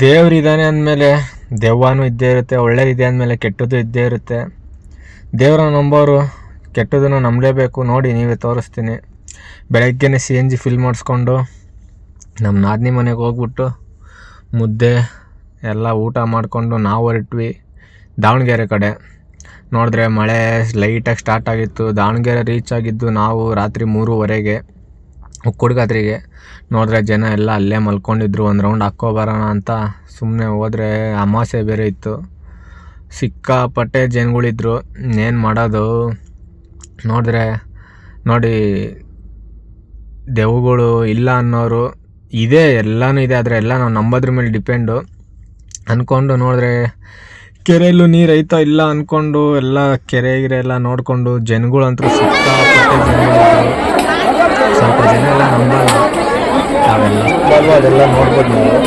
ದೇವ್ರಿದ್ದಾನೆ ಅಂದಮೇಲೆ, ದೆವ್ವನೂ ಇದ್ದೇ ಇರುತ್ತೆ, ಒಳ್ಳೇದಿದೆ ಅಂದಮೇಲೆ ಕೆಟ್ಟದ್ದು ಇದ್ದೇ ಇರುತ್ತೆ. ದೇವ್ರನ್ನ ನಂಬೋರು ಕೆಟ್ಟದನ್ನು ನಂಬಲೇಬೇಕು, ನೋಡಿ ನೀವೇ ತೋರಿಸ್ತೀನಿ. ಬೆಳಗ್ಗೆನೇ ಸಿ ಎನ್ ಜಿ ಫಿಲ್ ಮಾಡಿಸ್ಕೊಂಡು, ನಮ್ಮ ನಾದಿನಿ ಮನೆಗೆ ಹೋಗ್ಬಿಟ್ಟು, ಮುದ್ದೆ, ಎಲ್ಲ ಊಟ ಮಾಡಿಕೊಂಡು ನಾವು ಹೊರಟ್ವಿ ದಾವಣಗೆರೆ ಕಡೆ. ನೋಡಿದ್ರೆ ಮಳೆ ಲೈಟಾಗಿ ಸ್ಟಾರ್ಟ್ ಆಗಿತ್ತು, ದಾವಣಗೆರೆ ರೀಚ್ ಆಗಿದ್ದು ನಾವು ರಾತ್ರಿ ಮೂರುವರೆಗೆ. ಉಕ್ಕುಡ್ಗಾದ್ರಿಗೆ ನೋಡಿದ್ರೆ ಜನ ಎಲ್ಲ ಅಲ್ಲೇ ಮಲ್ಕೊಂಡಿದ್ರು, ಒಂದು ರೌಂಡ್ ಹಾಕೋ ಬರೋಣ ಅಂತ ಸುಮ್ಮನೆ ಹೋದ್ರೆ ಅಮಾಸೆ ಬೇರೆ ಇತ್ತು. ಸಿಕ್ಕಾಪಟ್ಟೆ ಜನಗಳಿದ್ರು, ಏನು ಮಾಡೋದು? ನೋಡಿದ್ರೆ ನೋಡಿ, ದೆವ್ಗಳು ಇಲ್ಲ ಅನ್ನೋರು ಇದೆ, ಎಲ್ಲನೂ ಇದೆ, ಆದರೆ ಎಲ್ಲ ನಾವು ನಂಬೋದ್ರ ಮೇಲೆ ಡಿಪೆಂಡು. ಅಂದ್ಕೊಂಡು ನೋಡಿದ್ರೆ ಕೆರೆಯಲ್ಲೂ ನೀರು ಐತೋ ಇಲ್ಲ ಅಂದ್ಕೊಂಡು ಎಲ್ಲ ಕೆರೆ ಗಿರೆ ಎಲ್ಲ ನೋಡಿಕೊಂಡು ಜನಗಳಂತೂ ಸಿಕ್ಕಾಪಟ್ಟೆ ಜನಗಳಿದ್ರು ನಾವೆಲ್ಲ ಅದೆಲ್ಲ ನೋಡ್ಬೋದು ನಾವು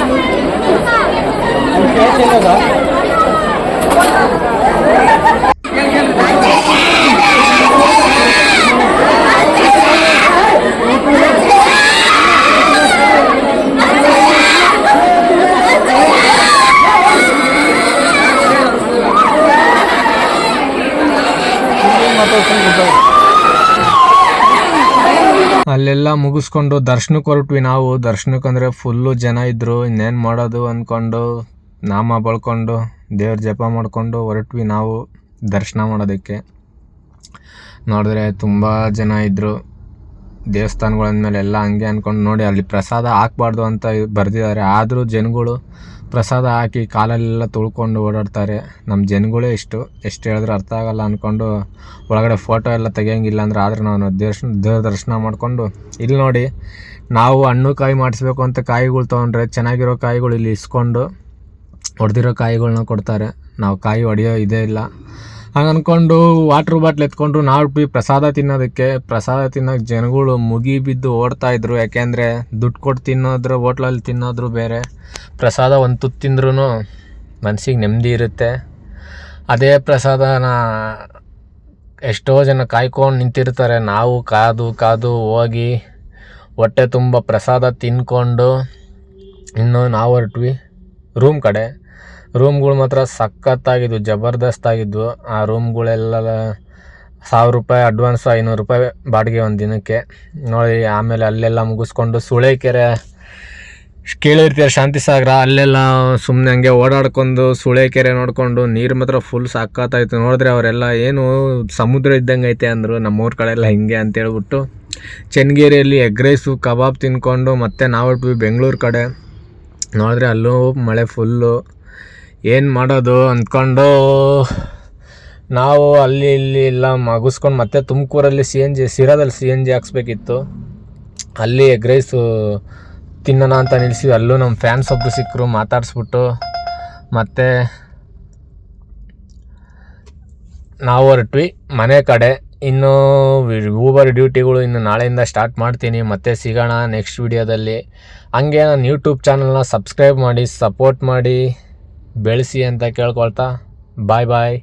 ಅಲ್ಲೆಲ್ಲ ಮುಗಿಸ್ಕೊಂಡು ದರ್ಶನಕ್ಕೆ ಹೊರಟ್ವಿ ನಾವು. ದರ್ಶನಕ್ಕೆ ಅಂದರೆ ಫುಲ್ಲು ಜನ ಇದ್ದರು ಇನ್ನೇನು ಮಾಡೋದು ಅಂದ್ಕೊಂಡು ನಾಮ ಬಳ್ಕೊಂಡು, ದೇವ್ರ ಜಪ ಮಾಡಿಕೊಂಡು ಹೊರಟ್ವಿ ನಾವು ದರ್ಶನ ಮಾಡೋದಕ್ಕೆ. ನೋಡಿದ್ರೆ ತುಂಬ ಜನ ಇದ್ದರು ದೇವಸ್ಥಾನಗಳಂದ್ಮೇಲೆ ಎಲ್ಲ ಹಂಗೆ ಅಂದ್ಕೊಂಡು ನೋಡಿ ಅಲ್ಲಿ ಪ್ರಸಾದ ಹಾಕ್ಬಾರ್ದು ಅಂತ ಬರೆದಿದ್ದಾರೆ. ಆದರೂ ಜನಗಳು ಪ್ರಸಾದ ಹಾಕಿ ಕಾಲಲ್ಲೆಲ್ಲ ತುಳ್ಕೊಂಡು ಓಡಾಡ್ತಾರೆ. ನಮ್ಮ ಜನಗಳೇ ಇಷ್ಟು. ಎಷ್ಟು ಹೇಳಿದ್ರು ಅರ್ಥ ಆಗಲ್ಲ ಅಂದ್ಕೊಂಡು ಒಳಗಡೆ ಫೋಟೋ ಎಲ್ಲ ತೆಗಿಯಂಗಿಲ್ಲ ಅಂದ್ರೆ ಆದ್ರೆ ನಾನು ದರ್ಶನ ದೇವ್ರ ದರ್ಶನ ಮಾಡಿಕೊಂಡು ಇಲ್ಲಿ ನೋಡಿ, ನಾವು ಹಣ್ಣು ಕಾಯಿ ಮಾಡಿಸ್ಬೇಕು ಅಂತ ಕಾಯಿಗಳು ತೊಗೊಂಡ್ರೆ ಚೆನ್ನಾಗಿರೋ ಕಾಯಿಗಳು ಇಲ್ಲಿ ಇಸ್ಕೊಂಡು ಹೊಡೆದಿರೋ ಕಾಯಿಗಳನ್ನ ಕೊಡ್ತಾರೆ. ನಾವು ಕಾಯಿ ಹೊಡೆಯೋ ಇದೇ ಇಲ್ಲ. ಹಂಗೆ ಅಂದ್ಕೊಂಡು ವಾಟ್ರ್ ಬಾಟ್ಲ್ ಎತ್ಕೊಂಡು ನಾವು ಬಿ ಪ್ರಸಾದ ತಿನ್ನೋದಕ್ಕೆ, ಪ್ರಸಾದ ತಿನ್ನೋಕೆ ಜನಗಳು ಮುಗಿ ಬಿದ್ದು ಓಡ್ತಾಯಿದ್ರು ಯಾಕೆಂದರೆ ದುಡ್ಡು ಕೊಟ್ಟು ತಿನ್ನೋದ್ರು ಹೋಟ್ಲಲ್ಲಿ ತಿನ್ನೋದ್ರು ಬೇರೆ. ಪ್ರಸಾದ ಒಂದು ತುತ್ತು ತಿಂದ್ರೂ ಮನ್ಸಿಗೆ ನೆಮ್ಮದಿ ಇರುತ್ತೆ. ಅದೇ ಪ್ರಸಾದನ ಎಷ್ಟೋ ಜನ ಕಾಯ್ಕೊಂಡು ನಿಂತಿರ್ತಾರೆ. ನಾವು ಕಾದು ಕಾದು ಹೋಗಿ ಹೊಟ್ಟೆ ತುಂಬ ಪ್ರಸಾದ ತಿನ್ಕೊಂಡು ಇನ್ನು ನಾವು ಹೊರಟ್ವಿ. ರೂಮ್ ಕಡೆ. ರೂಮ್ಗಳು ಮಾತ್ರ ಸಖತ್ತಾಗಿದ್ವು ಜಬರ್ದಸ್ತ್ ಆಗಿದ್ವು ಆ ರೂಮ್ಗಳೆಲ್ಲ ಸಾವಿರ ರೂಪಾಯಿ, ಅಡ್ವಾನ್ಸ್ ಐನೂರು ರೂಪಾಯಿ ಬಾಡಿಗೆ ಒಂದು ದಿನಕ್ಕೆ. ನೋಡಿ, ಆಮೇಲೆ ಅಲ್ಲೆಲ್ಲ ಮುಗಿಸ್ಕೊಂಡು ಸುಳೇಕೆರೆ ಕೇಳಿರ್ತೀರ ಶಾಂತಿ ಸಾಗರ ಅಲ್ಲೆಲ್ಲ ಸುಮ್ಮನೆ ಹಂಗೆ ಓಡಾಡ್ಕೊಂಡು ಸುಳೇಕೆರೆ ನೋಡಿಕೊಂಡು ನೀರು ಮಾತ್ರ ಫುಲ್ ಸಖತ್ತಾಯ್ತು. ನೋಡಿದ್ರೆ ಅವರೆಲ್ಲ ಏನು ಸಮುದ್ರ ಇದ್ದಂಗೆ ಐತೆ ಅಂದರು, ನಮ್ಮೂರ ಕಡೆ ಎಲ್ಲ ಹಿಂಗೆ ಅಂತ ಹೇಳ್ಬಿಟ್ಟು ಚೆನ್ನಗಿರಿಯಲ್ಲಿ ಎಗ್ ರೈಸು, ಕಬಾಬ್ ತಿನ್ಕೊಂಡು ಮತ್ತೆ ನಾವು ಬೆಂಗಳೂರು ಕಡೆ. ನೋಡಿದ್ರೆ ಅಲ್ಲೂ ಮಳೆ ಫುಲ್ಲು ಏನು ಮಾಡೋದು ಅಂದ್ಕೊಂಡು ನಾವು ಅಲ್ಲಿ ಇಲ್ಲಿ ಎಲ್ಲ ಮಗಿಸ್ಕೊಂಡು ಮತ್ತೆ ತುಮಕೂರಲ್ಲಿ ಸಿ ಎನ್ ಜಿ, ಸಿರಾದಲ್ಲಿ ಸಿ ಎನ್ ಜಿ ಹಾಕ್ಸ್ಬೇಕಿತ್ತು. ಅಲ್ಲಿ ಎಗ್ ರೈಸು ತಿನ್ನೋಣ ಅಂತ ನಿಲ್ಲಿಸಿ ಅಲ್ಲೂ ನಮ್ಮ ಫ್ಯಾನ್ಸ್ ಒಬ್ಬರು ಸಿಕ್ಕರು ಮಾತಾಡಿಸ್ಬಿಟ್ಟು. ಮತ್ತು ನಾವು ಹೊರಟ್ವಿ ಮನೆ ಕಡೆ. ಇನ್ನು ಊಬರ್ ಡ್ಯೂಟಿಗಳು ಇನ್ನು ನಾಳೆಯಿಂದ ಸ್ಟಾರ್ಟ್ ಮಾಡ್ತೀನಿ. ಮತ್ತೆ ಸಿಗೋಣ ನೆಕ್ಸ್ಟ್ ವಿಡಿಯೋದಲ್ಲಿ ಹಂಗೆ ನನ್ನ ಯೂಟ್ಯೂಬ್ ಚಾನಲ್ನ ಸಬ್ಸ್ಕ್ರೈಬ್ ಮಾಡಿ ಸಪೋರ್ಟ್ ಮಾಡಿ. ಬೆಳೆಸಿ ಅಂತ ಕೇಳ್ಕೊಳ್ತಾ ಬಾಯ್ ಬಾಯ್